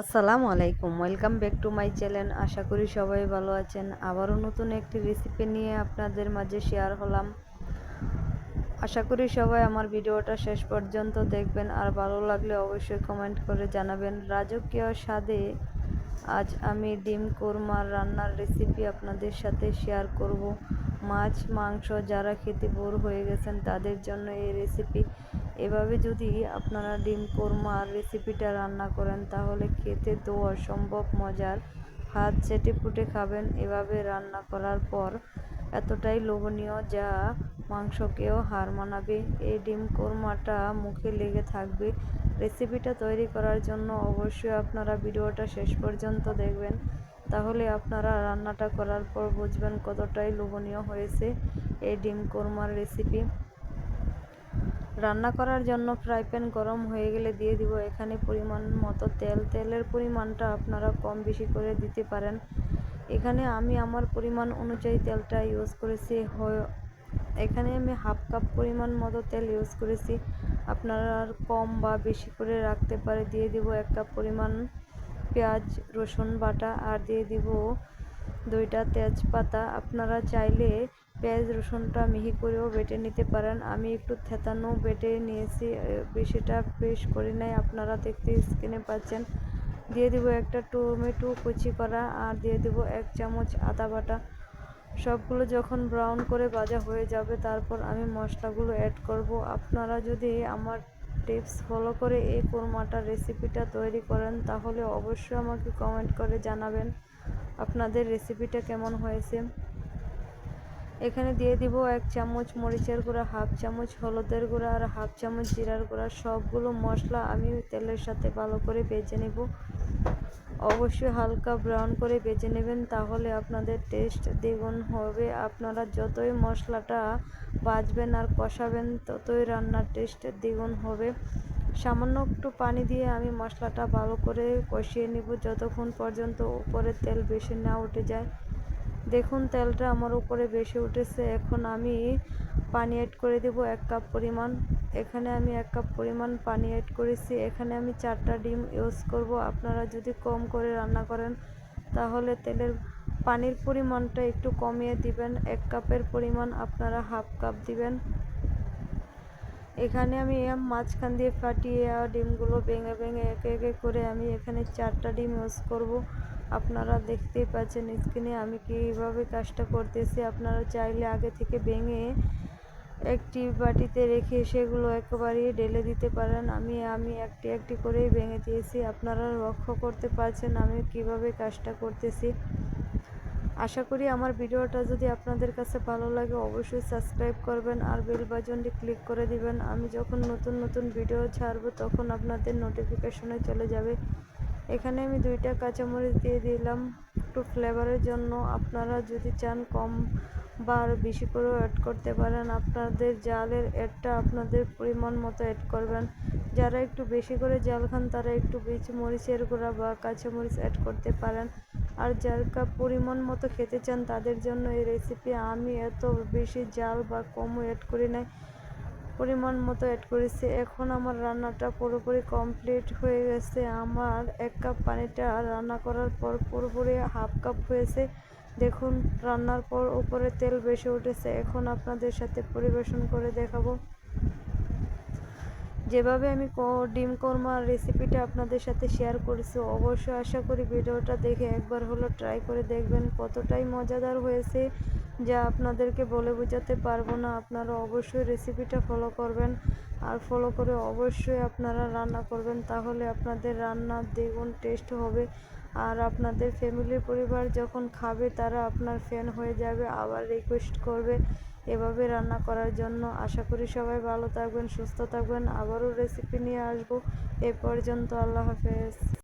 আসসালামু আলাইকুম। Welcome back to my channel আশা করি সবাই ভালো আছেন। আবারও নতুন একটি রেসিপি নিয়ে আপনাদের মাঝে শেয়ার হলাম। আশা করি সবাই আমার ভিডিওটা শেষ পর্যন্ত দেখবেন। আর ভালো লাগলে অবশ্যই কমেন্ট করে জানাবেন। রাজকীয় স্বাদে আজ আমি ডিম কোরমার রান্নার রেসিপি আপনাদের সাথে শেয়ার করব। মাছ, মাংস যারা খেতে বোর হয়ে গেছেন, তাদের জন্য এই রেসিপি এভাবে যদি আপনারা ডিম কোরমার রেসিপিটা রান্না করেন, তাহলে খেতে তো অসম্ভব মজার। হাত চেটে ফুটে খাবেন এভাবে রান্না করার পর এতটাই লোভনীয় যা মাংসকেও হার মানাবে। এই ডিম কোরমাটা মুখে লেগে থাকবে। রেসিপিটা তৈরি করার জন্য অবশ্যই আপনারা ভিডিওটা শেষ পর্যন্ত দেখবেন। তাহলে আপনারা রান্নাটা করার পর বুঝবেন কতটাই লোভনীয় হয়েছে এই ডিম কোরমার রেসিপি রান্না করার জন্য ফ্রাই প্যান গরম হয়ে গেলে দিয়ে দিব এখানে পরিমাণ মতো তেল। তেলের পরিমাণটা আপনারা কম বেশি করে দিতে পারেন। এখানে আমি আমার পরিমাণ অনুযায়ী তেলটা ইউজ করেছি। এখানে আমি হাফ কাপ পরিমাণ মতো তেল ইউজ করেছি। আপনারা কম বা বেশি করে রাখতে পারে। দিয়ে দিব এক কাপ পরিমাণ পেঁয়াজ, রসুন বাটা আর দিয়ে দিব দুইটা তেজপাতা। আপনারা চাইলে পেঁয়াজ রসুনটা মিহি করেও বেটে নিতে পারেন। আমি একটু থেতানো বেটে নিয়েছি বেশিটা পেশ করি নাই। আপনারা দেখতে স্ক্রিনে পাচ্ছেন। দিয়ে দিব একটা টমেটো কুচি করা আর দিয়ে দিব এক চামচ আদা বাটা। সবগুলো যখন ব্রাউন করে ভাজা হয়ে যাবে, তারপর আমি মশলাগুলো অ্যাড করব। আপনারা যদি আমার টিপস ফলো করে এই কোরমাটার রেসিপিটা তৈরি করেন, তাহলে অবশ্যই আমাকে কমেন্ট করে জানাবেন আপনাদের রেসিপিটা কেমন হয়েছে। এখানে দিয়ে দিব এক চামচ মরিচের গুঁড়া, হাফ চামচ হলুদের গুঁড়া আর হাফ চামচ জিরার গুঁড়া। সবগুলো মশলা আমি তেলের সাথে ভালো করে বেজে নেব। অবশ্যই হালকা ব্রাউন করে বেজে নেবেন, তাহলে আপনাদের টেস্ট দ্বিগুণ হবে। আপনারা যতই মশলাটা বাজবেন আর কষাবেন, ততই রান্নার টেস্ট দ্বিগুণ হবে। সামান্য একটু পানি দিয়ে আমি মশলাটা ভালো করে কষিয়ে নিব, যতক্ষণ পর্যন্ত উপরে তেল বেশি না উঠে যায়। দেখুন, তেলটা আমার উপরে বেশি উঠেছে। এখন আমি পানি অ্যাড করে দেব এক কাপ পরিমাণ। এখানে আমি এক কাপ পরিমাণ পানি অ্যাড করেছি। এখানে আমি চারটা ডিম ইউজ করব। আপনারা যদি কম করে রান্না করেন, তাহলে তেলের পানির পরিমাণটা একটু কমিয়ে দিবেন। এক কাপের পরিমাণ আপনারা হাফ কাপ দিবেন। এখানে আমি মাঝখান দিয়ে ফাটিয়ে ডিমগুলো ভেঙে ভেঙে একে একে করে আমি এখানে চারটা ডিম ইউজ করব। আপনারা দেখতেই পাচ্ছেন স্ক্রিনে আমি কীভাবে কাজটা করতেছি। আপনারা চাইলে আগে থেকে ভেঙে একটি বাটিতে রেখে সেগুলো একেবারেই ঢেলে দিতে পারেন। আমি আমি একটি একটি করেই ভেঙে দিয়েছি। আপনারা লক্ষ্য করতে পারছেন আমি কীভাবে কাজটা করতেছি। আশা করি আমার ভিডিওটা যদি আপনাদের কাছে ভালো লাগে অবশ্যই সাবস্ক্রাইব করবেন আর বেল বাজনটি ক্লিক করে দিবেন। আমি যখন নতুন নতুন ভিডিও ছাড়বো তখন আপনাদের নোটিফিকেশনে চলে যাবে। এখানে আমি দুইটা কাঁচামরিচ দিয়ে দিলাম। একটু ফ্লেভারের জন্য। আপনারা যদি চান কম বা আরও বেশি করেও অ্যাড করতে পারেন। আপনাদের জালের অ্যাডটা আপনাদের পরিমাণ মতো অ্যাড করবেন। যারা একটু বেশি করে জাল খান, তারা একটু বেশি মরিচের গুঁড়া বা কাঁচামরিচ অ্যাড করতে পারেন। আর যারা পরিমাণ মতো খেতে চান, তাদের জন্য এই রেসিপি আমি এত বেশি জাল বা কমও অ্যাড করি নাই। পরিমাণ মতো অ্যাড করেছি। এখন আমার রান্নাটা পুরোপুরি কমপ্লিট হয়ে গেছে। আমার এক কাপ পানিটা রান্না করার পর পুরোপুরি হাফ কাপ হয়েছে। দেখুন, রান্নার পর উপরে তেল বেশি উঠেছে। এখন আপনাদের সাথে পরিবেশন করে দেখাবো। যেভাবে আমি ডিম কোরমার রেসিপিটা আপনাদের সাথে শেয়ার করেছি, অবশ্যই আশা করি ভিডিওটা দেখে একবার হলো ট্রাই করে দেখবেন কতটাই মজাদার হয়েছে। যা আপনাদেরকে বলে বোঝাতে পারব না, আপনারা অবশ্যই রেসিপিটা ফলো করবেন। আর ফলো করে অবশ্যই আপনারা রান্না করবেন, তাহলে আপনাদের রান্নার দ্বিগুণ টেস্ট হবে। আর আপনাদের ফ্যামিলির পরিবার যখন খাবে, তারা আপনার ফ্যান হয়ে যাবে, আবার রিকোয়েস্ট করবে এভাবে রান্না করার জন্য। আশা করি সবাই ভালো থাকবেন, সুস্থ থাকবেন। আবারও রেসিপি নিয়ে আসব। এ পর্যন্ত আল্লাহ হাফেজ।